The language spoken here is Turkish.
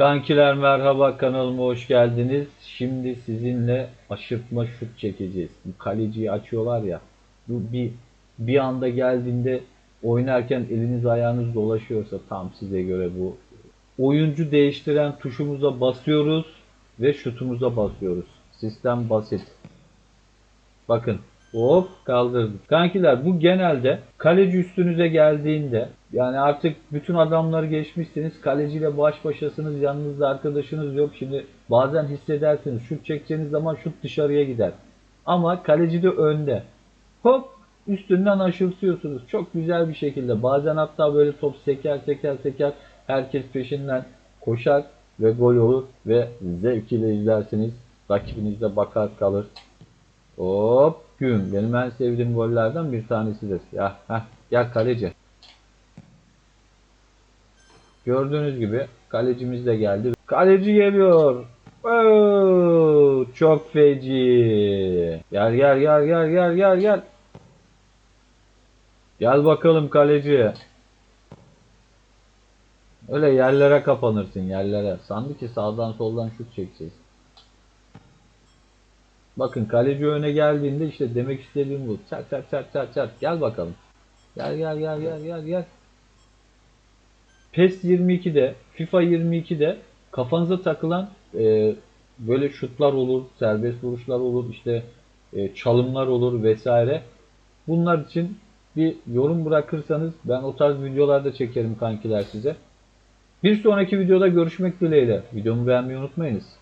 Kankiler merhaba kanalıma hoş geldiniz. Şimdi sizinle aşırtma şut çekeceğiz. Bu kaleciyi açıyorlar ya. Bu bir bir anda geldiğinde oynarken eliniz ayağınız dolaşıyorsa tam size göre bu. Oyuncu değiştiren tuşumuza basıyoruz ve şutumuza basıyoruz. Sistem basit. Bakın hop kaldırdık. Kankiler bu genelde kaleci üstünüze geldiğinde yani artık bütün adamları geçmişsiniz. Kaleciyle baş başasınız. Yanınızda arkadaşınız yok. Şimdi bazen hissedersiniz. Şut çekeceğiniz zaman şut dışarıya gider. Ama kaleci de önde. Hop üstünden aşırtıyorsunuz. Çok güzel bir şekilde. Bazen hatta böyle top seker seker seker. Herkes peşinden koşar ve gol olur ve zevk ile izlersiniz. Rakibiniz de bakar kalır. Hop gün. Benim en sevdiğim gollerden bir tanesidir. Ya heh, gel kaleci. Gördüğünüz gibi kalecimiz de geldi. Kaleci geliyor. Oo, çok feci. Gel gel gel gel gel gel gel. Gel bakalım kaleci. Öyle yerlere kapanırsın yerlere. Sandı ki sağdan soldan şut çekeceğiz. Bakın kaleci öne geldiğinde işte demek istediğim bu. Çat çat çat çat çat. Gel bakalım. Gel gel gel gel gel gel. PES 22'de, FIFA 22'de kafanıza takılan e, böyle şutlar olur, serbest vuruşlar olur, işte e, çalımlar olur vesaire. Bunlar için bir yorum bırakırsanız ben o tarz videolarda çekerim kankiler size. Bir sonraki videoda görüşmek dileğiyle. Videomu beğenmeyi unutmayınız.